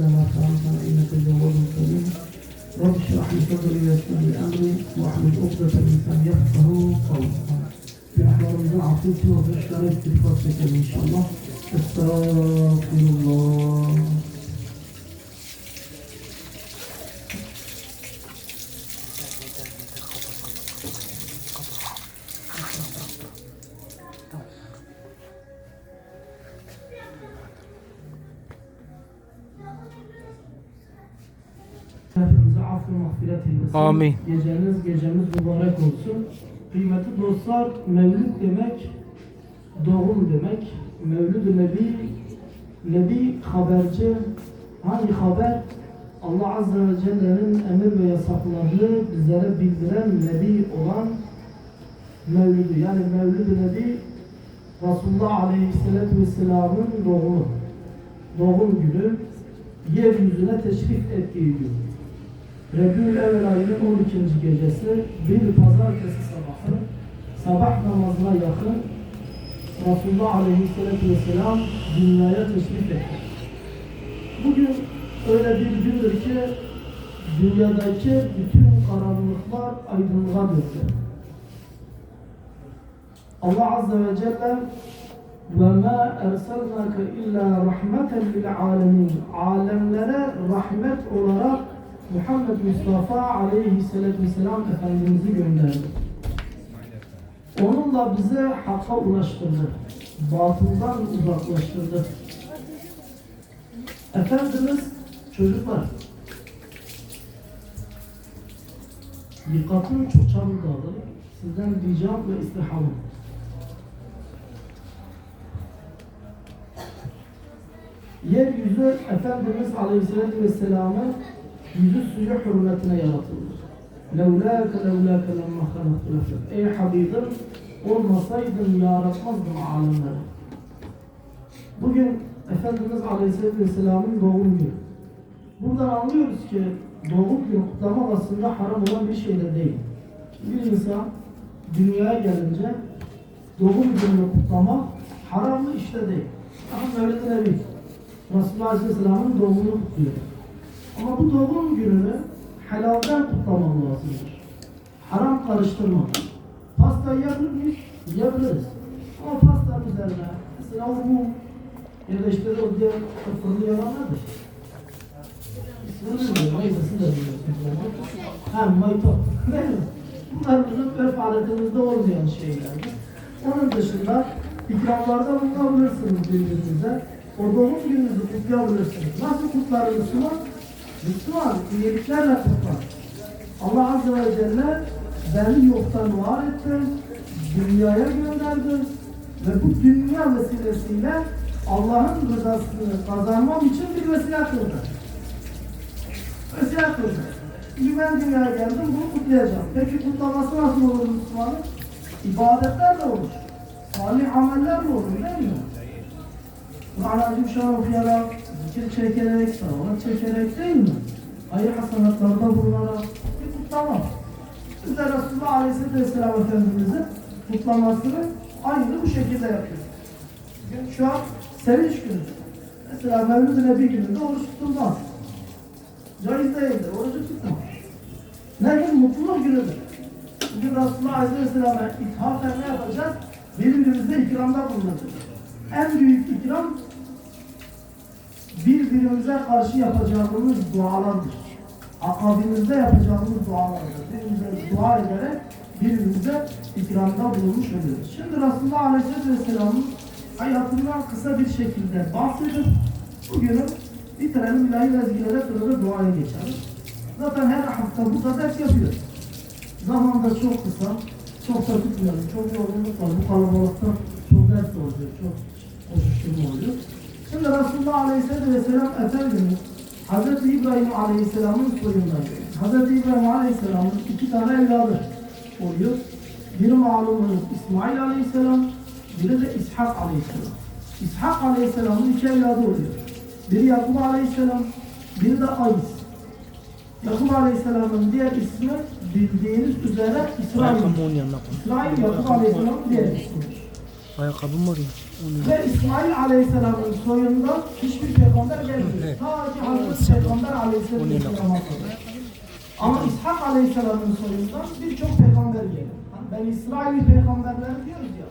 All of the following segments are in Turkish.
إلا ما فرمتنا إنك جواب كريم رب اشرح لي صدري ويسر لي أمري واحلل عقدة من لساني يفقهوا قولي في أحوال ما أعطيت وفي اشتريت في الفصل إن شاء الله. استغفر الله. Amin. Geceniz gecemiz mübarek olsun. Kıymetli dostlar, mevlüt demek, doğum demek. Mevlid-i Nebi, Nebi haberci. Hangi haber? Allah Azze ve Celle'nin emir ve yasaklarını bizlere bildiren Nebi olan Mevlüdü. Yani Mevlid-i Nebi, Resulullah Aleyhisselatü Vesselam'ın doğumu. Doğum günü, yeryüzüne teşrif ettiği gün. Rebül Evvel ayının 12. gecesi bir pazartesi sabahı sabah namazına yakın Resulullah Aleyhisselatü Vesselam dünyaya teşrif etti. Bugün öyle bir gündür ki dünyadaki bütün karanlıklar aydınlığa döndü. Allah Azze ve Celle وَمَا اَرْسَلْنَاكَ اِلَّا رَحْمَةً لِلْعَالَمِينَ Alemlere rahmet olarak Muhammed Mustafa aleyhisselatü vesselam Efendimiz'i gönderdi. Onunla bize hakka ulaştırdı. Batıldan uzaklaştırdı. Efendimiz çocuklar dikkatini çok çabuk dağılır. Sizden ricam ve istihamım. Yeryüzü Efendimiz Aleyhisselatü Vesselam'ın yüzü suyu hürmetine yaratıldı. Levlâke levlâke lemmâ halaktu Ey Habibim olmasaydın yaratmazdım alemleri. Bugün Efendimiz Aleyhisselatü Vesselam'ın doğum günü. Buradan anlıyoruz ki doğum günü kutlama aslında haram olan bir şey de değil. Bir insan dünyaya gelince doğum gününü kutlama haramlı işte değil. Ama Mevlid-i Nebi Resulullah Aleyhisselam'ın doğumunu kutluyor. Ama bu doğum gününü helalden kutlamam lazımdır. Haram karıştırma. Pasta yiyebilir miyiz? Yiyebiliriz. Ama pastanın üzerine mesela da işte o diğer fırını yalan nedir? İsmini bilmiyorum. Siz de biliyorsunuz. Ha mi? Bunlar bizim örf aletimizde olmayan şeylerdir. Onun dışında ikramlarda bulunabilirsiniz birbirinize. O doğum gününüzü kutlayabilirsiniz. Nasıl kutlar Müslüman? Müslüman iyiliklerle kutlar. Allah Azze ve Celle beni yoktan var etti, dünyaya gönderdi ve bu dünya vesilesiyle Allah'ın rızasını kazanmam için bir vesile kıldı. Vesile kıldı. İyi ben dünyaya geldim, bunu kutlayacağım. Peki kutlaması nasıl olur Müslümanın? İbadetler de olur. Salih ameller de olur değil mi? Kur'an-ı Azimşan okuyarak, zikir çekerek, salavat çekerek değil mi? Hayır hasanatlarda bulunarak bir kutlama. Biz de Resulullah Aleyhisselatü Vesselam Efendimiz'in kutlamasını aynı bu şekilde yapıyoruz. Bugün şu an sevinç günü. Mesela Mevlid-i Nebi gününde oruç tutulmaz. Caiz değildir, orucu tutma. Ne gün mutluluk günüdür. Bugün Resulullah Aleyhisselam'a ithafen ne yapacağız? Birbirimize ikramda bulunacağız. En büyük ikram birbirimize karşı yapacağımız dualardır. Akabimizde yapacağımız dualardır. Birbirimize dua ederek birbirimize ikramda bulunmuş oluyoruz. Şimdi Resulullah Aleyhisselatü Vesselam'ın hayatından kısa bir şekilde bahsedip bugünü bitirelim ilahi vezgilere sırada duaya geçelim. Zaten her hafta burada ders yapıyoruz. Zaman da çok kısa, çok da tutmuyoruz. Çok yorgunluk var. Bu kalabalıkta çok ders oluyor, çok koşuşturma oluyor. Şimdi Resulullah Aleyhisselatü Vesselam Efendimiz Hz. İbrahim Aleyhisselam'ın soyundan. Hz. İbrahim Aleyhisselam'ın iki tane evladı oluyor. Biri malumunuz İsmail Aleyhisselam, biri de İshak Aleyhisselam. İshak Aleyhisselam'ın iki evladı oluyor. Biri Yakup Aleyhisselam, biri de Ays. Yakup Aleyhisselam'ın diğer ismi bildiğiniz üzere İsrail. İsrail Yakup Aleyhisselam'ın diğer ismidir. Ayakkabım oraya. Onu Ve İsmail Aleyhisselam'ın soyundan hiçbir peygamber gelmiyor. Ta ki Hazreti Peygamber Aleyhisselam'a kadar. Ama İshak Aleyhisselam'ın soyundan birçok peygamber geliyor. Hani ben İsrail peygamberleri diyoruz ya.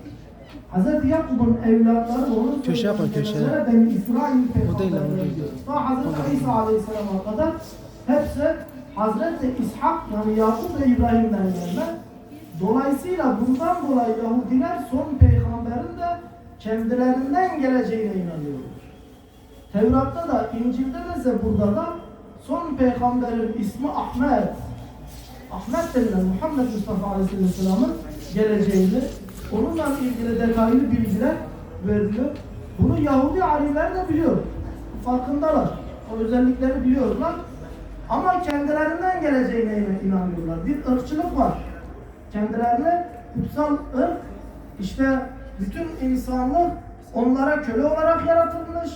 Hz. Yakup'un evlatları onun Köşe yapar, köşe. ben İsrail peygamberleri diyoruz. Ta Hz. İsa Aleyhisselam'a kadar hepsi Hazreti İshak yani Yakup ve İbrahim'den gelme. Dolayısıyla bundan dolayı Yahudiler son peygamberin de kendilerinden geleceğine inanıyorlar. Tevrat'ta da İncil'de de Zebur'da da son peygamberin ismi Ahmet. Ahmet denilen Muhammed Mustafa Aleyhisselam'ın geleceğini onunla ilgili detaylı bilgiler veriliyor. Bunu Yahudi alimler de biliyor. Farkındalar. O özellikleri biliyorlar. Ama kendilerinden geleceğine inanıyorlar. Bir ırkçılık var. Kendilerine kutsal ırk işte bütün insanlık onlara köle olarak yaratılmış.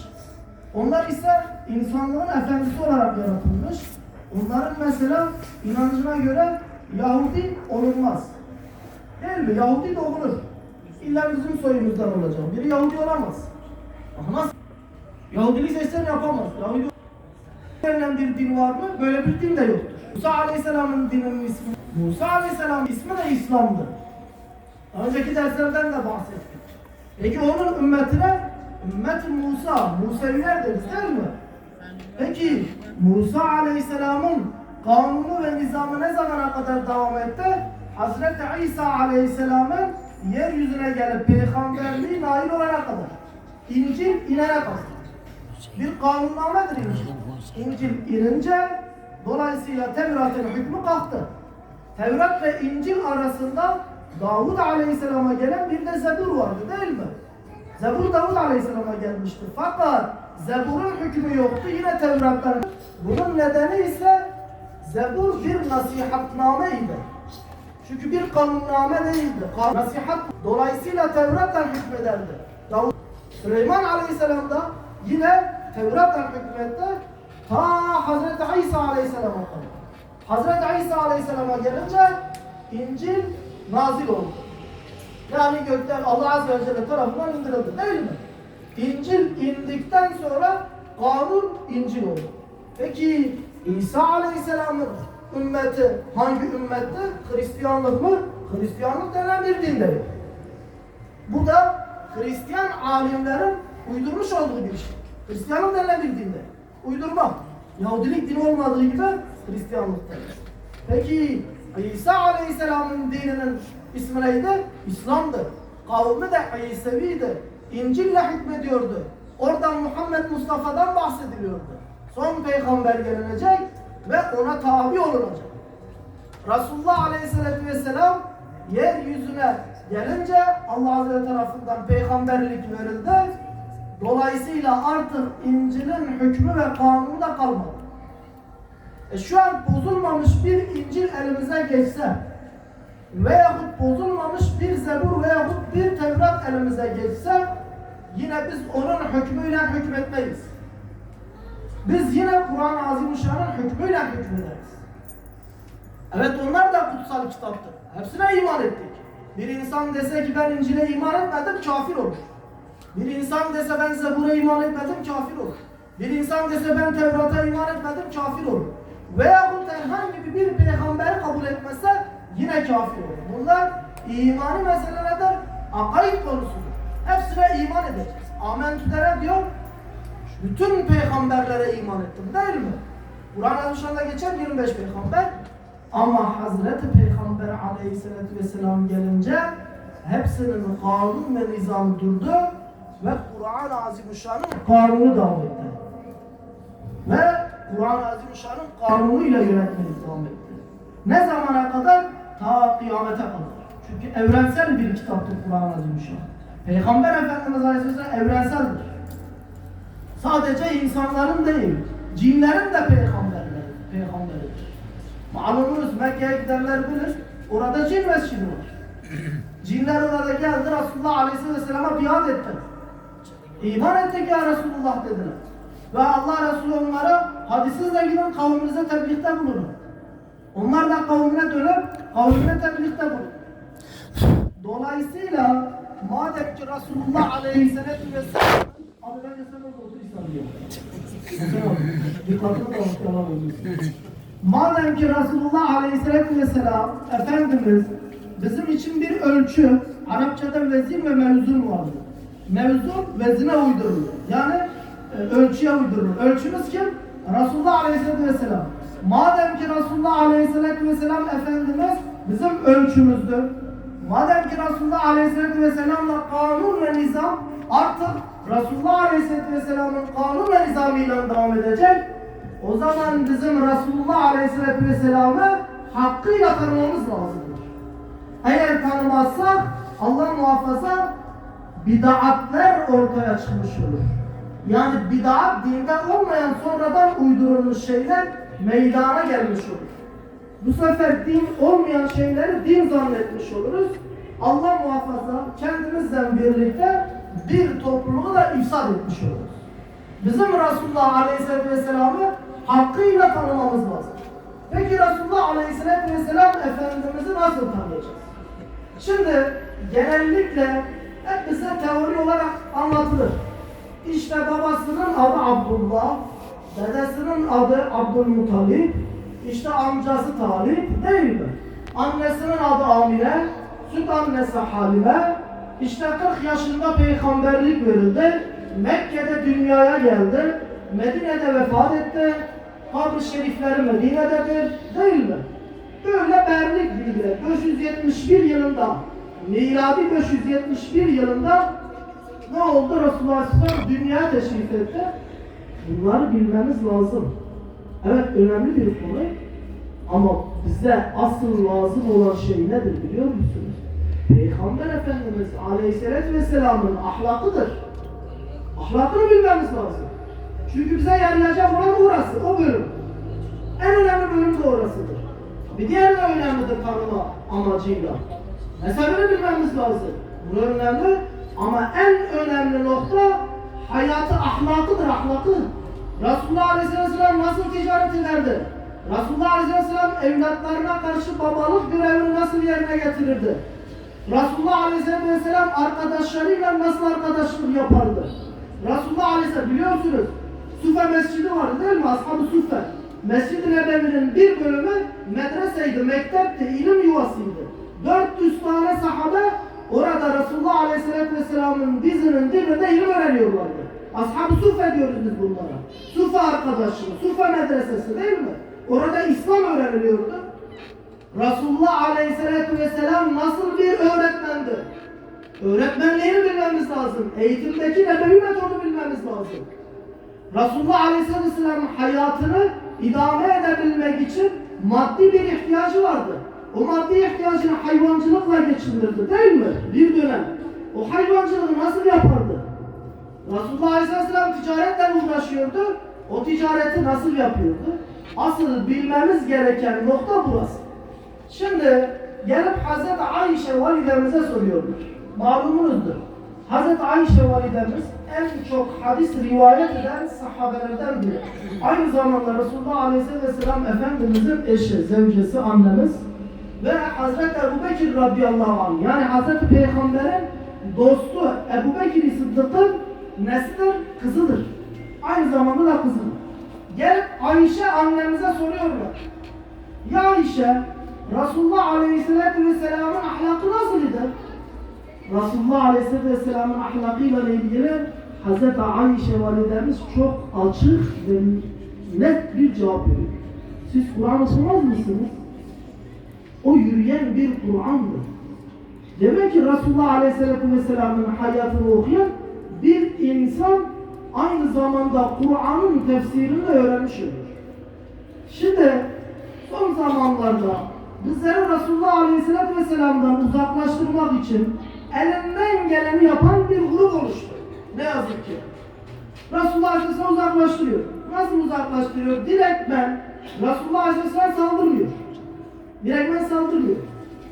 Onlar ise insanlığın efendisi olarak yaratılmış. Onların mesela inancına göre Yahudi olunmaz. Değil mi? Yahudi doğulur. İlla bizim soyumuzdan olacak. Biri Yahudi olamaz. Ama? Yahudilik seçsen yapamaz. Yahudi denilen bir din var mı? Böyle bir din de yoktur. Musa Aleyhisselam'ın dininin ismi. Musa Aleyhisselam'ın ismi de İslam'dı. Önceki derslerden de bahsettik. Peki onun ümmetine ümmet Musa, Museviler deriz değil mi? Peki Musa Aleyhisselam'ın kanunu ve nizamı ne zamana kadar devam etti? Hazreti İsa Aleyhisselam'ın yeryüzüne gelip peygamberliği nail olana kadar. İncil inene kadar. Bir kanunnamedir İncil. İncil inince dolayısıyla Tevrat'ın hükmü kalktı. Tevrat ve İncil arasında Davud Aleyhisselam'a gelen bir de Zebur vardı değil mi? Zebur Davud Aleyhisselam'a gelmişti. Fakat Zebur'un hükmü yoktu yine Tevrat'tan. Bunun nedeni ise Zebur bir nasihatnameydi. Çünkü bir kanunname değildi. Nasihat dolayısıyla Tevrat'tan hükmederdi. Davud Süleyman Aleyhisselam da yine Tevrat'tan hükmetti. Ta Hazreti İsa Aleyhisselam'a kadar. Hazreti İsa Aleyhisselam'a gelince İncil nazil oldu. Yani gökten Allah Azze ve Celle tarafından indirildi değil mi? İncil indikten sonra kanun İncil oldu. Peki İsa Aleyhisselam'ın ümmeti hangi ümmetti? Hristiyanlık mı? Hristiyanlık denen bir din değil. Bu da Hristiyan alimlerin uydurmuş olduğu bir şey. Hristiyanlık denilen bir dinde. Uydurma. Yahudilik dini olmadığı gibi Hristiyanlık denir. Peki İsa Aleyhisselam'ın dininin ismi neydi? İslam'dı. Kavmi de İseviydi. İncil'le hükmediyordu. Oradan Muhammed Mustafa'dan bahsediliyordu. Son peygamber gelecek ve ona tabi olunacak. Resulullah Aleyhisselatü Vesselam yeryüzüne gelince Allah Azze tarafından peygamberlik verildi. Dolayısıyla artık İncil'in hükmü ve kanunu da kalmadı. E şu an bozulmamış bir İncil elimize geçse veyahut bozulmamış bir Zebur veyahut bir Tevrat elimize geçse yine biz onun hükmüyle hükmetmeyiz. Biz yine Kur'an-ı Azimüşşan'ın hükmüyle hükmederiz. Evet onlar da kutsal kitaptır. Hepsine iman ettik. Bir insan dese ki ben İncil'e iman etmedim kafir olur. Bir insan dese ben Zebur'a iman etmedim kafir olur. Bir insan dese ben Tevrat'a iman etmedim kafir olur. Veyahut herhangi bir peygamberi kabul etmezse yine kafir olur. Bunlar imani meselelerdir, akaid konusudur. Hepsine iman edeceğiz. Amentü'lere diyor, bütün peygamberlere iman ettim değil mi? Kur'an-ı Azimüşşan'da geçen 25 peygamber ama Hazreti Peygamber aleyhissalatü vesselam gelince hepsinin kanun ve nizamı durdu ve Kur'an-ı Azimüşşan'ın kanunu devam etti. Ve Kur'an-ı Azimüşşan'ın kanunuyla yönetmeye devam etti. Ne zamana kadar? Ta kıyamete kadar. Çünkü evrensel bir kitaptır Kur'an-ı Azimüşşan. Peygamber Efendimiz Aleyhisselam evrenseldir. Sadece insanların değil, cinlerin de peygamberleri, peygamberidir. Malumunuz Mekke'ye gidenler bilir, orada cin mescidi var. Cinler orada geldi, Resulullah Aleyhisselam'a biat etti. İman ettik ya Resulullah dediler. Ve Allah Resulü onlara hadi siz de gidin kavminize tebliğde bulunun. Onlar da kavmine dönüp kavmine tebliğde bulun. Dolayısıyla madem ki Resulullah Aleyhisselatü Vesselam Abi yalan oluyorsun. Madem ki Resulullah Aleyhisselatü Vesselam Efendimiz bizim için bir ölçü, Arapçada vezin ve mevzun vardır. Mevzun vezine uydurulur. Yani e, ölçüye uydurulur. Ölçümüz kim? Resulullah Aleyhisselatü Vesselam. Madem ki Resulullah Aleyhisselatü Vesselam Efendimiz bizim ölçümüzdür. Madem ki Resulullah Aleyhisselatü Vesselam'la kanun ve nizam artık Resulullah Aleyhisselatü Vesselam'ın kanun ve nizamıyla devam edecek. O zaman bizim Resulullah Aleyhisselatü Vesselam'ı hakkıyla tanımamız lazımdır. Eğer tanımazsak Allah muhafaza bid'atler ortaya çıkmış olur. Yani bid'at dinde olmayan sonradan uydurulmuş şeyler meydana gelmiş olur. Bu sefer din olmayan şeyleri din zannetmiş oluruz. Allah muhafaza kendimizle birlikte bir topluluğu da ifsad etmiş oluruz. Bizim Resulullah Aleyhisselatü Vesselam'ı hakkıyla tanımamız lazım. Peki Resulullah Aleyhisselatü Vesselam Efendimiz'i nasıl tanıyacağız? Şimdi genellikle hep bize teori olarak anlatılır. İşte babasının adı Abdullah, dedesinin adı Abdülmuttalip, işte amcası Talip değil mi? Annesinin adı Amine, süt annesi Halime, işte 40 yaşında peygamberlik verildi, Mekke'de dünyaya geldi, Medine'de vefat etti, kabr şerifleri Medine'dedir değil mi? Böyle berlik bilgiler 571 yılında, miladi 571 yılında ne oldu? Resulullah Aleyhisselam dünyaya teşrif etti. Bunları bilmemiz lazım. Evet önemli bir konu ama bize asıl lazım olan şey nedir biliyor musunuz? Peygamber Efendimiz Aleyhisselatü Vesselam'ın ahlakıdır. Ahlakını bilmemiz lazım. Çünkü bize yarayacak olan orası, o bölüm. En önemli bölüm de orasıdır. Bir diğer de önemlidir tanıma amacıyla. Mezhebini bilmemiz lazım. Bu önemli ama en önemli nokta hayatı ahlakıdır, ahlakı. Resulullah Aleyhisselam nasıl ticaret ederdi? Resulullah Aleyhisselam evlatlarına karşı babalık görevini nasıl yerine getirirdi? Resulullah Aleyhisselam arkadaşlarıyla nasıl arkadaşlık yapardı? Resulullah Aleyhisselam biliyorsunuz Sufe Mescidi vardı değil mi? Ashab-ı Sufe. Mescid-i Nebevi'nin bir bölümü medreseydi, mektepti, ilim yuvasıydı. 400 tane sahabe orada Resulullah Aleyhisselatü Vesselam'ın dizinin dibinde ilim öğreniyorlardı. Ashab-ı Sufe diyoruz biz bunlara. Sufe arkadaşlığı, Sufe medresesi değil mi? Orada İslam öğreniliyordu. Resulullah Aleyhisselatü Vesselam nasıl bir öğretmendi? Öğretmenliğini bilmemiz lazım. Eğitimdeki nebevi metodu bilmemiz lazım. Resulullah Aleyhisselatü Vesselam'ın hayatını idame edebilmek için maddi bir ihtiyacı vardı. O maddi ihtiyacını hayvancılıkla geçindirdi değil mi? Bir dönem. O hayvancılığı nasıl yapardı? Resulullah Aleyhisselam ticaretle uğraşıyordu. O ticareti nasıl yapıyordu? Asıl bilmemiz gereken nokta burası. Şimdi gelip Hazreti Ayşe validemize soruyorlar. Malumunuzdur. Hazreti Ayşe validemiz en çok hadis rivayet eden sahabelerden biri. Aynı zamanda Resulullah Aleyhisselam Efendimizin eşi, zevcesi, annemiz ve Hazreti Ebu Bekir radıyallahu anh yani Hazreti Peygamber'in dostu Ebu Bekir Sıddık'ın neslidir, kızıdır. Aynı zamanda da kızıdır. Gelip Ayşe annemize soruyorlar. Ya Ayşe, Resulullah Aleyhisselatü Vesselam'ın ahlakı nasıldı? Resulullah Aleyhisselatü Vesselam'ın ahlakıyla ilgili Hz. Ayşe validemiz çok açık ve net bir cevap veriyor. Siz Kur'an okumaz mısınız? O yürüyen bir Kur'an'dır. Demek ki Resulullah Aleyhisselatü Vesselam'ın hayatını okuyan bir insan aynı zamanda Kur'an'ın tefsirini de öğrenmiş olur. Şimdi son zamanlarda bizleri Resulullah Aleyhisselatü Vesselam'dan uzaklaştırmak için elinden geleni yapan bir grup oluştu. Ne yazık ki. Resulullah Aleyhisselam uzaklaştırıyor. Nasıl uzaklaştırıyor? Direktmen Resulullah Aleyhisselam saldırmıyor. Direktmen saldırmıyor.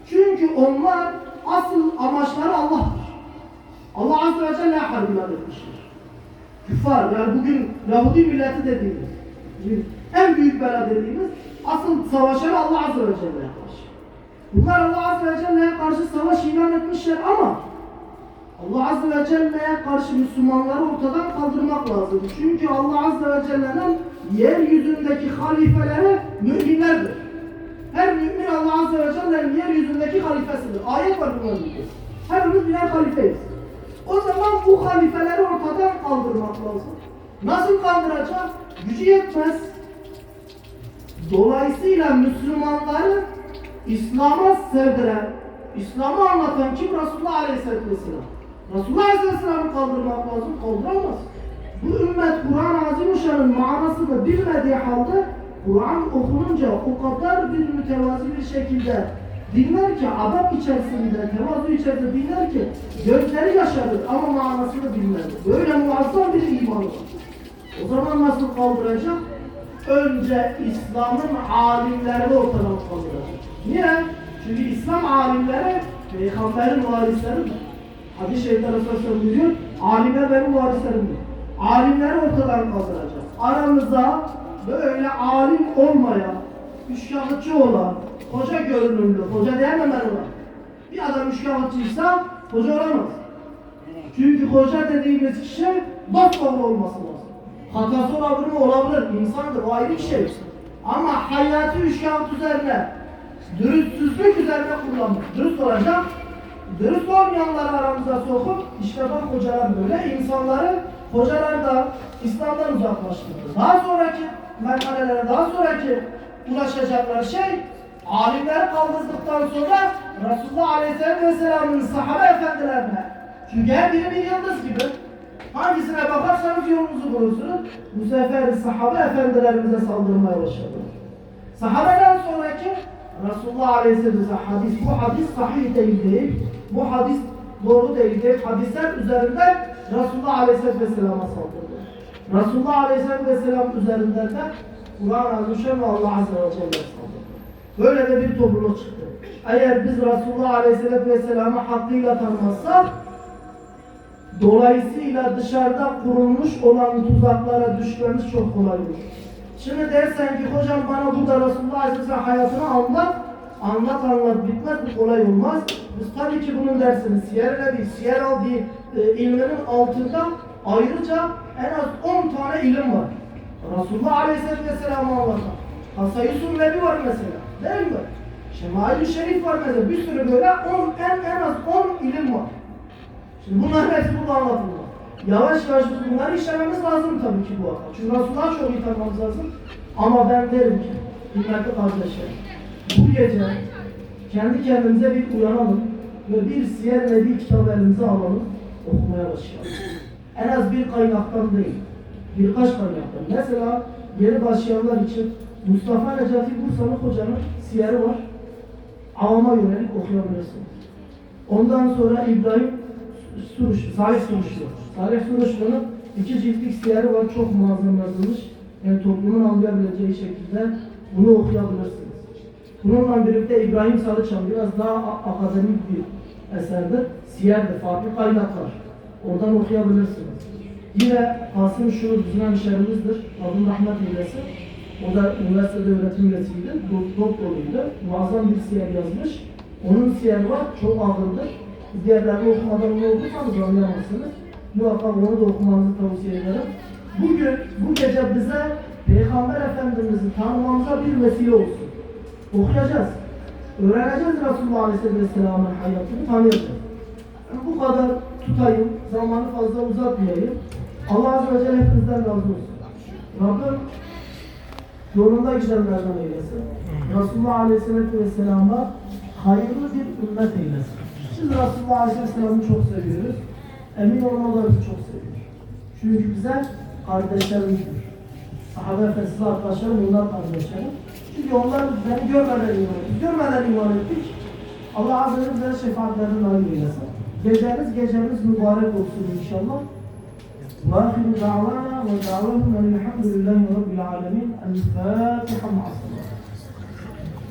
Çünkü onlar asıl amaçları Allah'tır. Allah Azze ve Celle harbi etmiştir. Küffar yani bugün Yahudi milleti dediğimiz en büyük bela dediğimiz asıl savaşları Allah Azze ve Celle'ye karşı. Bunlar Allah Azze ve Celle'ye karşı savaş ilan etmişler ama Allah Azze ve Celle'ye karşı Müslümanları ortadan kaldırmak lazım. Çünkü Allah Azze ve Celle'nin yeryüzündeki halifeleri müminlerdir. Her mümin Allah Azze ve Celle'nin yeryüzündeki halifesidir. Ayet var bunun. Hepimiz birer halifeyiz. O zaman bu halifeleri ortadan kaldırmak lazım. Nasıl kaldıracak? Gücü yetmez. Dolayısıyla Müslümanları İslam'a sevdiren, İslam'ı anlatan kim? Resulullah Aleyhisselatü Vesselam. Resulullah Aleyhisselam'ı kaldırmak lazım, kaldıramaz. Bu ümmet Kur'an-ı Azimuşşan'ın manasını bilmediği halde Kur'an okununca o kadar bir mütevazi bir şekilde dinler ki adam içerisinde, tevazu içerisinde dinler ki gözleri yaşarır ama manasını bilmez. Böyle muazzam bir iman var. O zaman nasıl kaldıracak? Önce İslam'ın alimlerini ortadan kaldıracak. Niye? Çünkü İslam alimleri peygamberin varisleridir. Hadis-i şerifte Resulullah buyuruyor, alimler benim varislerimdir. Alimleri ortadan kaldıracak. Aramızda böyle alim olmayan, müşkahıtçı olan, hoca görünümlü, hoca diyemem ben ona. Bir adam müşkahıtçıysa hoca olamaz. Çünkü hoca dediğimiz kişi dosdoğru olması lazım. Hatası olabilir mi? Olabilir. İnsandır. O ayrı bir şey. Ama hayatı müşkahıt üzerine, dürüstsüzlük üzerine kullanmak. Dürüst olacak. Dürüst olmayanları aramıza sokup işte bak hocalar böyle insanları hocalar da İslam'dan uzaklaştırdı. Daha sonraki merhalelere, daha sonraki ulaşacakları şey alimleri kaldırdıktan sonra Resulullah Aleyhisselatü Vesselam'ın sahabe efendilerine çünkü her biri bir yıldız gibi hangisine bakarsanız yolunuzu bulursunuz. Bu sefer sahabe efendilerimize saldırmaya başladılar. Sahabeden sonraki Resulullah Aleyhisselatü Vesselam hadis, bu hadis sahih değil değil. Bu hadis doğru değil değil. Hadisler üzerinden Resulullah Aleyhisselatü Vesselam'a saldırdı. Resulullah Aleyhisselatü Vesselam üzerinden de Kur'an-ı ve Allah Azze ve Celle. Böyle de bir topluluk çıktı. Eğer biz Resulullah Aleyhisselatü Vesselam'ı hakkıyla tanımazsak Dolayısıyla dışarıda kurulmuş olan tuzaklara düşmemiz çok kolay olur. Şimdi dersen ki hocam bana burada Resulullah Aleyhisselam hayatını anlat, anlat anlat bitmez bu kolay olmaz. Biz tabii ki bunun dersini Siyer Nebi, Siyer Al diye e, ilminin altında ayrıca en az 10 tane ilim var. Resulullah Aleyhisselatü Vesselam'ı anlatan. Hasayusun Nebi var mesela. Değil mi? Şemail-i Şerif var mesela. Bir sürü böyle 10, en, en az 10 ilim var. Şimdi bunların hepsi burada anlatılıyor. Yavaş yavaş bunları işlememiz lazım tabii ki bu arada. Çünkü Resulullah'ı çok iyi tanımamız lazım. Ama ben derim ki, kıymetli kardeşlerim, bu gece kendi kendimize bir uyanalım ve bir siyer nebi kitabı elimize alalım, okumaya başlayalım. En az bir kaynaktan değil, birkaç kaynaktan. Mesela yeni başlayanlar için Mustafa Necati Bursalı hocanın siyeri var. Avama yönelik okuyabilirsiniz. Ondan sonra İbrahim Suruş, Salih Suruşlu. Salih Suruşlu'nun iki ciltlik siyeri var. Çok muazzam yazılmış. Yani toplumun anlayabileceği şekilde bunu okuyabilirsiniz. Bununla birlikte İbrahim Sarıçam biraz daha akademik bir eserdir. Siyerdir, farklı kaynaklar. Oradan okuyabilirsiniz. Yine Kasım Şuur bizim hemşerimizdir. Rabbim rahmet eylesin. O da üniversitede öğretim üyesiydi. do- Doktoruydu. Muazzam bir siyer yazmış. Onun siyeri var. Çok ağırdır. Diğerlerini okumadan ne okursanız anlayamazsınız. Muhakkak onu da okumanızı tavsiye ederim. Bugün, bu gece bize Peygamber Efendimiz'i tanımamıza bir vesile olsun. Okuyacağız. Öğreneceğiz Resulullah Aleyhisselatü Vesselam'ın hayatını tanıyacağız. Bu kadar tutayım, zamanı fazla uzatmayayım. Allah Azze ve Celle hepinizden razı olsun. Rabbim yolunda gidenlerden eylesin. Resulullah Aleyhisselatü Vesselam'a hayırlı bir ümmet eylesin. Biz Resulullah Aleyhisselam'ı çok seviyoruz. Emin olun o da bizi çok seviyor. Çünkü bize kardeşlerimizdir. Sahabe efendisi arkadaşlarım onlar kardeşlerim. Çünkü onlar beni görmeden iman ettik. Görmeden iman ettik. Allah Azze ve Celle şefaatlerinin nail eylesin. Geceniz gecemiz mübarek olsun inşallah. وآخر دعوانا ودعواهم أن الحمد لله رب العالمين الفاتحة مع الصلاة